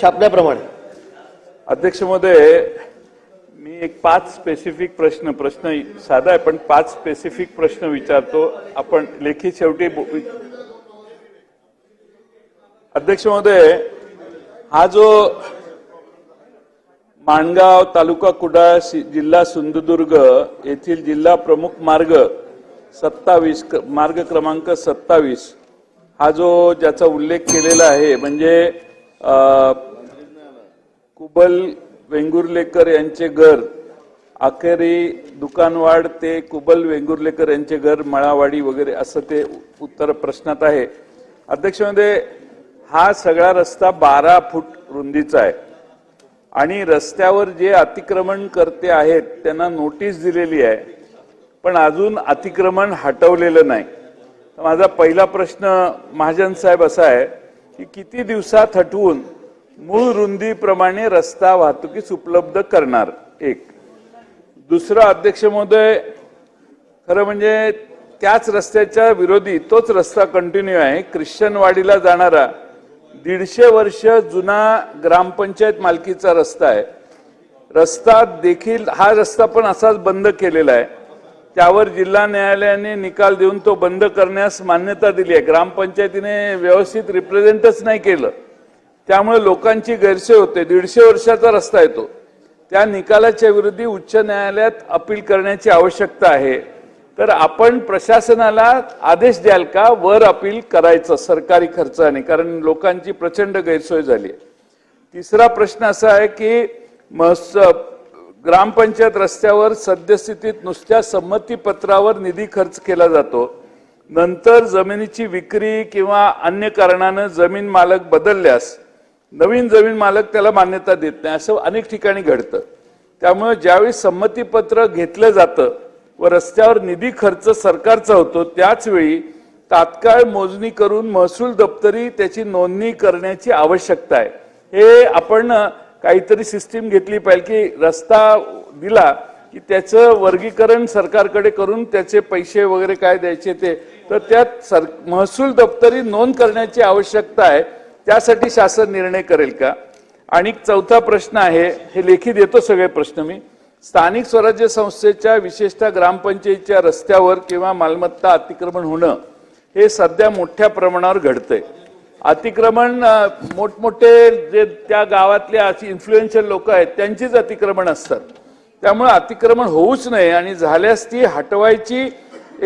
छापल्याप्रमाणे अध्यक्ष महोदय मी एक पाच स्पेसिफिक प्रश्न प्रश्न साधा आहे पण पाच स्पेसिफिक प्रश्न विचारतो. आपण लेखी शेवटी अध्यक्ष महोदय हा जो माणगाव तालुका कुडाळ जिल्हा सिंधुदुर्ग येथील जिल्हा प्रमुख मार्ग सत्तावीस मार्ग क्रमांक सत्तावीस हा जो ज्याचा उल्लेख केलेला आहे म्हणजे कुबल वेंगुर्लेकर यांचे घर अखेरी दुकानवाड ते कुबल वेंगुर्लेकर यांचे घर मळावाडी वगैरे असं ते उत्तर प्रश्नात आहे. अध्यक्ष म्हणजे हा सगळा रस्ता बारा फूट रुंदीचा आहे. आणि रस्त्यावर जे अतिक्रमण करते आहेत त्यांना नोटीस दिलेली आहे. पण अजून अतिक्रमण हटवलेलं नाही. तर माझा पहिला प्रश्न महाजन साहेब असा आहे की किती दिवसात हटवून मूळ रुंदीप्रमाणे रस्ता वाहतुकीस उपलब्ध करणार एक. दुसरं अध्यक्ष महोदय खरं म्हणजे त्याच रस्त्याच्या विरोधी तोच रस्ता कंटिन्यू आहे. ख्रिश्चनवाडीला जाणारा दीडशे वर्ष जुना ग्रामपंचायत मालकीचा रस्ता आहे. रस्ता देखील हा रस्ता पण असाच बंद केलेला आहे. त्यावर जिल्हा न्यायालयाने निकाल देऊन तो बंद करण्यास मान्यता दिली आहे. ग्रामपंचायतीने व्यवस्थित रिप्रेझेंटच नाही केलं. त्यामुळे लोकांची गैरसोय होते. दीडशे वर्षाचा रस्ता येतो. त्या निकालाच्या विरोधी उच्च न्यायालयात अपील करण्याची आवश्यकता आहे. तर आपण प्रशासनाला आदेश द्याल का? वर अपील करायचं सरकारी खर्चाने कारण लोकांची प्रचंड गैरसोय झाली आहे. तिसरा प्रश्न असा आहे की महस- ग्रामपंचायत रस्त्यावर सद्यस्थितीत नुसत्या संमतीपत्रावर निधी खर्च केला जातो. नंतर जमिनीची विक्री किंवा अन्य कारणानं जमीन मालक बदलल्यास नवीन जमीन मालक त्याला मान्यता देत नाही. असं अनेक ठिकाणी घडतं. त्यामुळे ज्यावेळी संमतीपत्र घेतलं जातं व रस्त्यावर निधी खर्च सरकारचा होतो त्याच वेळी तात्काळ मोजणी करून महसूल दप्तरी त्याची नोंदणी करण्याची आवश्यकता आहे. हे आपण काहीतरी सिस्टीम घेतली पाहिजे की रस्ता दिला की त्याचं वर्गीकरण सरकारकडे करून त्याचे पैसे वगैरे काय द्यायचे ते. तर त्यात सर महसूल दप्तरी नोंद करण्याची आवश्यकता आहे. त्यासाठी शासन निर्णय करेल का? आणि चौथा प्रश्न आहे हे लेखी देतो सगळे प्रश्न मी. स्थानिक स्वराज्य संस्थेच्या विशेषतः ग्रामपंचायतीच्या रस्त्यावर किंवा मालमत्ता अतिक्रमण होणं हे सध्या मोठ्या प्रमाणावर घडतंय. अतिक्रमण मोठमोठे जे त्या गावातले इन्फ्लुएन्शियल लोक आहेत त्यांचीच अतिक्रमण असतात. त्यामुळे अतिक्रमण होऊच नये आणि झाल्यास ती हटवायची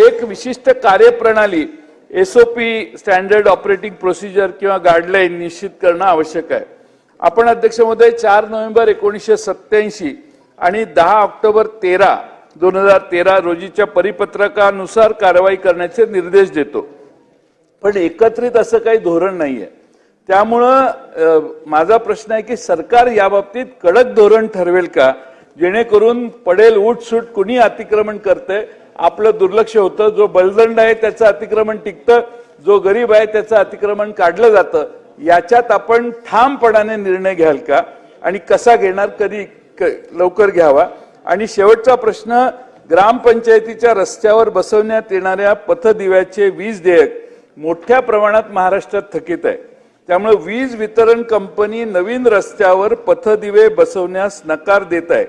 एक विशिष्ट कार्यप्रणाली एसओपी स्टँडर्ड ऑपरेटिंग प्रोसिजर किंवा गाईडलाईन निश्चित करणं आवश्यक आहे. आपण अध्यक्ष महोदय चार नोव्हेंबर एकोणीसशे सत्याऐंशी आणि दहा ऑक्टोबर तेरा दोन हजार तेरा रोजीच्या परिपत्रकानुसार कारवाई करण्याचे निर्देश देतो. पण एकत्रित असं काही धोरण नाहीये. त्यामुळं माझा प्रश्न आहे की सरकार याबाबतीत कडक धोरण ठरवेल का? जेणेकरून पडेल उठसूट कुणी अतिक्रमण करतंय? आपलं दुर्लक्ष होतं जो बलदंड आहे त्याचं अतिक्रमण टिकतं जो गरीब आहे त्याचं अतिक्रमण काढलं जातं. याच्यात आपण ठामपणाने निर्णय घ्याल का? आणि कसा घेणार? कधी लवकर घ्यावा? आणि शेवटचा प्रश्न ग्रामपंचायतीच्या रस्त्यावर बसवण्यात येणाऱ्या पथदिव्याचे वीज देयक मोठ्या प्रमाणात महाराष्ट्रात थकीत आहे. त्यामुळे वीज वितरण कंपनी नवीन रस्त्यावर पथदिवे बसवण्यास नकार देत आहे.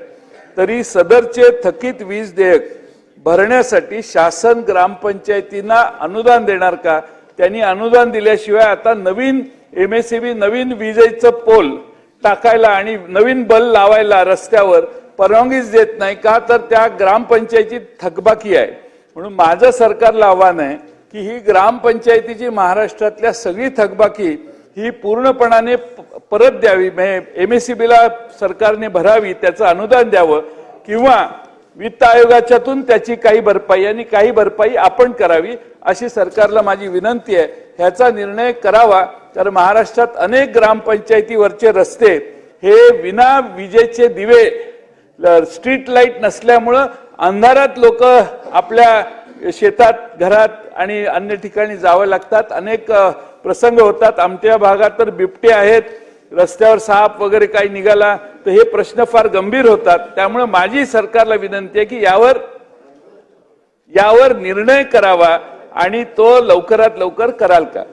तरी सदरचे थकीत वीज देयक भरण्यासाठी शासन ग्रामपंचायतींना अनुदान देणार का? त्यांनी अनुदान दिल्याशिवाय आता नवीन एमएससीबी नवीन विजेचं पोल टाकायला आणि नवीन बल लावायला रस्त्यावर परवानगीच देत नाही का? तर त्या ग्रामपंचायतीत थकबाकी आहे. म्हणून माझं सरकारला आव्हान आहे की ही ग्रामपंचायतीची महाराष्ट्रातल्या सगळी थकबाकी ही पूर्णपणाने प- परत द्यावी. एमएससीबीला सरकारने भरावी त्याचं अनुदान द्यावं किंवा वित्त आयोगाच्यातून त्याची काही भरपाई आणि काही भरपाई आपण करावी अशी सरकारला माझी विनंती आहे. ह्याचा निर्णय करावा. तर महाराष्ट्रात अनेक ग्रामपंचायतीवरचे रस्ते हे विना विजेचे दिवे स्ट्रीट लाइट नसल्यामुळं अंधारात लोक आपल्या शेतात घरात आणि अन्य ठिकाणी जावं लागतात. अनेक प्रसंग होतात. आमच्या भागात तर बिबटे आहेत. रस्त्यावर साप वगैरे काही निघाला तर हे प्रश्न फार गंभीर होतात. त्यामुळे माझी सरकारला विनंती आहे की यावर यावर निर्णय करावा आणि तो लवकरात लवकर कराल का?